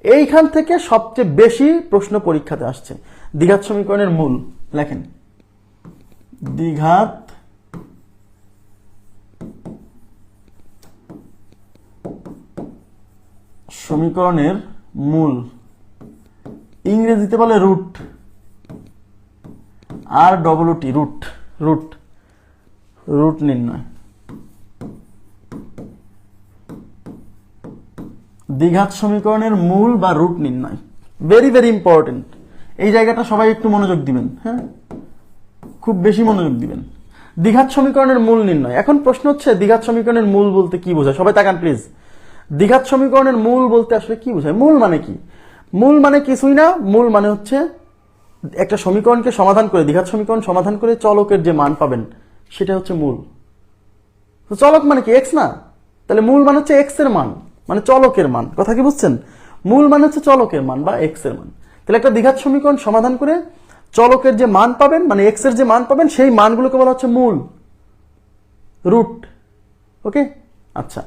এইখান থেকে সবচেয়ে বেশি প্রশ্ন পরীক্ষাতে আসছে। দ্বিঘাত সমীকরণের মূল, লেখেন। দ্বিঘাত সমীকরণের মূল। ইংরেজিতে বলে রুট। আর ডবলটি রুট রুট। রুট নির্ণয়। দ্বিঘাত সমীকরণের মূল বা রুট নির্ণয়। ভেরি ভেরি ইম্পর্টেন্ট এই জায়গাটা সবাই একটু মনোযোগ দিবেন হ্যাঁ? খুব বেশি মনোযোগ দিবেন। দ্বিঘাত সমীকরণের মূল নির্ণয়। এখন প্রশ্ন হচ্ছে, দ্বিঘাত সমীকরণের মূল বলতে কি বোঝায়? সবাই তাকান প্লিজ দ্বিঘাত সমীকরণের মূল বলতে আসলে কি বোঝায়? মূল মানে কি? মূল মানে কিছুই না, মূল মানে হচ্ছে একটা সমীকরণকে সমাধান করে, দ্বিঘাত সমীকরণ সমাধান করে চলকের যে মান পাবেন, সেটা হচ্ছে মূল। চলক মানে কি? এক্স না? তাহলে মূল মানে হচ্ছে এক্সের মান। মানে চলকের মান। কথা কি বুঝছেন? মূল মানে হচ্ছে চলকের মান বা এক্সের মান। তাহলে একটা দ্বিঘাত সমীকরণ সমাধান করে চলকের যে মান পাবেন মানে এক্সের যে মান পাবেন, সেই মানগুলোকে বলা হচ্ছে মূল। রুট। ওকে? আচ্ছা।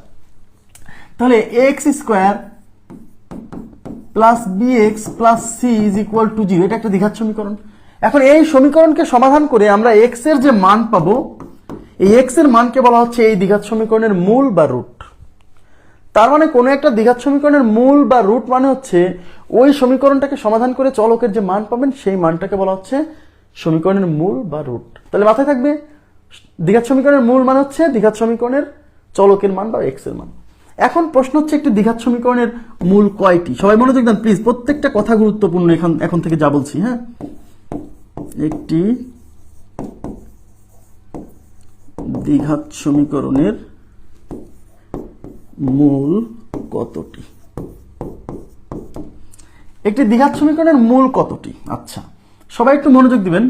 তাহলে x square plus b x plus c is equal to zero এটা একটা দ্বিঘাত সমীকরণ। এখন এই সমীকরণকে সমাধান করে আমরা এক্সের যে মান পাবো, এই এক্সের মানকে বলা হচ্ছে এই দ্বিঘাত সমীকরণের মূল বা রুট। তার মানে কোনো একটা দ্বিঘাত সমীকরণের মূল বা রুট মানে হচ্ছে ওই সমীকরণটাকে সমাধান করে চলকের যে মান পাবেন, সেই মানটাকে বলা হচ্ছে সমীকরণের মূল বা রুট। তাহলে মাথায় থাকবে দ্বিঘাত সমীকরণের মূল মান হচ্ছে দ্বিঘাত সমীকরণের চলকের মান বা এক্সের মান। এখন প্রশ্ন হচ্ছে একটি দ্বিঘাত সমীকরণের মূল কয়টি? সবাই মনোযোগ দেন প্লিজ প্রত্যেকটা কথা গুরুত্বপূর্ণ এখন এখন থেকে যা বলছি হ্যাঁ? একটি দ্বিঘাত সমীকরণের মূল কতটি? একটি দ্বিঘাত সমীকরণের মূল কতটি? আচ্ছা সবাই একটু মনোযোগ দিবেন।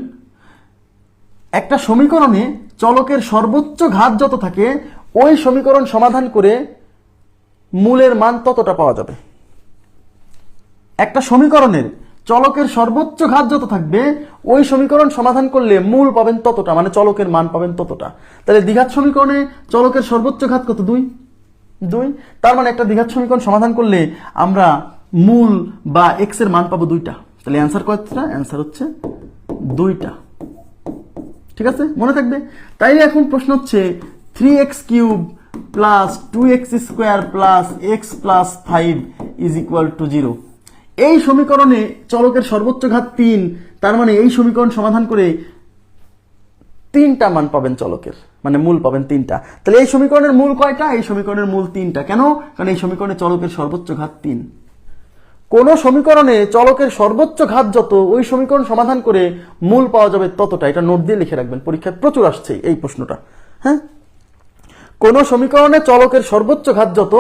একটা সমীকরণে চলকের সর্বোচ্চ ঘাত যত থাকে, ওই সমীকরণ সমাধান করে মূলের মান ততটা পাওয়া যাবে। একটা সমীকরণের চলকের সর্বোচ্চ ঘাত যত থাকবে, ওই সমীকরণ সমাধান করলে মূল পাবেন ততটা মানে চলকের মান পাবেন ততটা। তাহলে দ্বিঘাত সমীকরণে চলকের সর্বোচ্চ ঘাত কত? দুই। দুই, তার মানে একটা দীঘার সমীকরণ সমাধান করলে আমরা মূল বা এক্সের মান পাবো দুইটা। তাহলে অ্যান্সার কয়টা? অ্যান্সার হচ্ছে দুইটা। ঠিক আছে? মনে থাকবে? তাইলে এখন প্রশ্ন হচ্ছে three x cube plus two x square plus x plus five is equal to zero এই সমীকরণে চলকের সর্বোচ্চ ঘাত তিন, তার মানে এই সমীকরণ সমাধান করে তিনটা মান পাবেন চলকের মানে মূল পাবেন তিনটা। তাহলে এই সমীকরণের মূল কয়টা? এই সমীকরণের মূল তিনটা। কেন? কারণ এই সমীকরণে চলকের সর্বোচ্চ ঘাত তিন। কোন সমীকরণে চলকের সর্বোচ্চ ঘাত যত, ওই সমীকরণ সমাধান করে মূল পাওয়া যাবে ততটা। এটা নোট দিয়ে লিখে রাখবেন, পরীক্ষায় প্রচুর আসছে এই প্রশ্নটা। হ্যাঁ? কোন সমীকরণে চলকের সর্বোচ্চ ঘাত যত,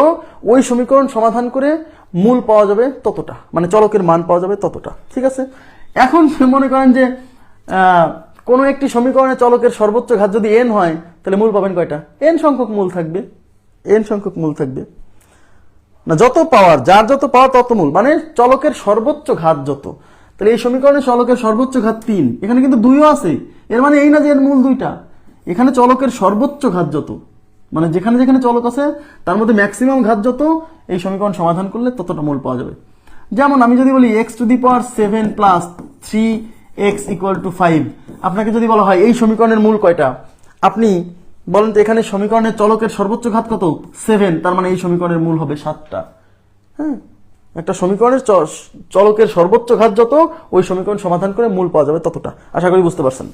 ওই সমীকরণ সমাধান করে মূল পাওয়া যাবে ততটা। মানে চলকের মান পাওয়া যাবে ততটা। ঠিক আছে? এখন মনে করেন যে কোনো একটি সমীকরণে চলকের সর্বোচ্চ ঘাত যদি এন হয়, তাহলে মূল পাবেন কয়টা? এন সংখ্যক মূল থাকবে। এন সংখ্যক মূল থাকবে। না, যত পাওয়ার, যার যত পাওয়ার, তত মূল। মানে চলকের সর্বোচ্চ ঘাত যত। তাহলে এই সমীকরণে চলকের সর্বোচ্চ ঘাত তিন। এখানে কিন্তু দুইও আছে। এর মানে এই না যে এর মূল দুইটা। এখানে চলকের সর্বোচ্চ ঘাত যত। মানে যেখানে যেখানে চলক আছে, তার মধ্যে ম্যাক্সিমাম ঘাত যত, এই সমীকরণ সমাধান করলে ততটা মূল পাওয়া যাবে। যেমন আমি যদি বলি x to the power seven plus three x equal to five আপনাকে যদি বলা হয়, এই সমীকরণের মূল কয়টা? আপনি বলেন তো, এখানে সমীকরণের চলকের সর্বোচ্চ ঘাত কত? সেভেন তার মানে এই সমীকরণের মূল হবে সাতটা। হ্যাঁ? একটা সমীকরণের চলকের সর্বোচ্চ ঘাত যত, ওই সমীকরণ সমাধান করে মূল পাওয়া যাবে ততটা। আশা করি বুঝতে পারছেন।